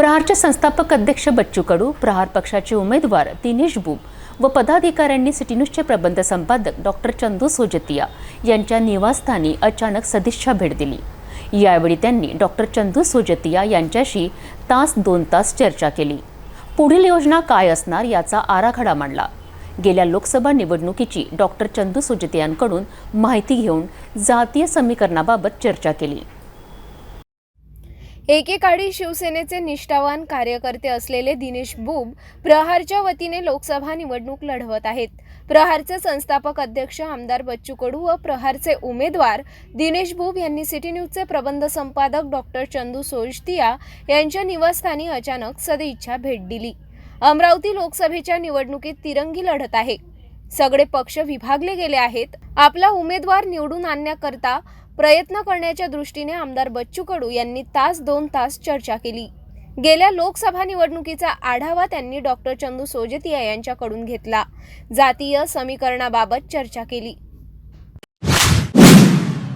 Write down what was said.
प्रहारचे संस्थापक अध्यक्ष बच्चू कडू प्रहार पक्षाचे उमेदवार दिनेश बुब व पदाधिकाऱ्यांनी सिटी न्यूजचे प्रबंध संपादक डॉक्टर चंदू सोजतिया यांच्या निवासस्थानी अचानक सदिच्छा भेट दिली. यावेळी त्यांनी डॉक्टर चंदू सोजतिया यांच्याशी तास दोन तास चर्चा केली. पुढील योजना काय असणार याचा आराखडा मांडला. गेल्या लोकसभा निवडणुकीची डॉक्टर चंदू सोजतियांकडून माहिती घेऊन जातीय समीकरणाबाबत चर्चा केली. एकेकाळी शिवसेनेचे निष्ठावान कार्यकर्ते असलेले दिनेश बुब प्रहारच्या वतीने लोकसभा निवडणूक लढवत आहेत. प्रहारचे संस्थापक अध्यक्ष आमदार बच्चू कडू व प्रहारचे उमेदवार दिनेश बुब यांनी सिटी न्यूजचे प्रबंध संपादक डॉक्टर चंदू सोजतिया यांच्या निवासस्थानी अचानक सदिच्छा भेट दिली. अमरावती लोकसभेच्या निवडणुकीत तिरंगी लढत आहे. सगळे पक्ष विभागले गेले आहेत. आपला उमेदवार निवडून आणण्याकरता प्रयत्न करण्याच्या दृष्टीने आमदार बच्चू कडू यांनी तास दोन तास चर्चा केली. गेल्या लोकसभा निवडणुकीचा आढावा त्यांनी डॉक्टर चंदू सोजतिया यांच्याकडून घेतला. जातीय समीकरणाबाबत चर्चा केली.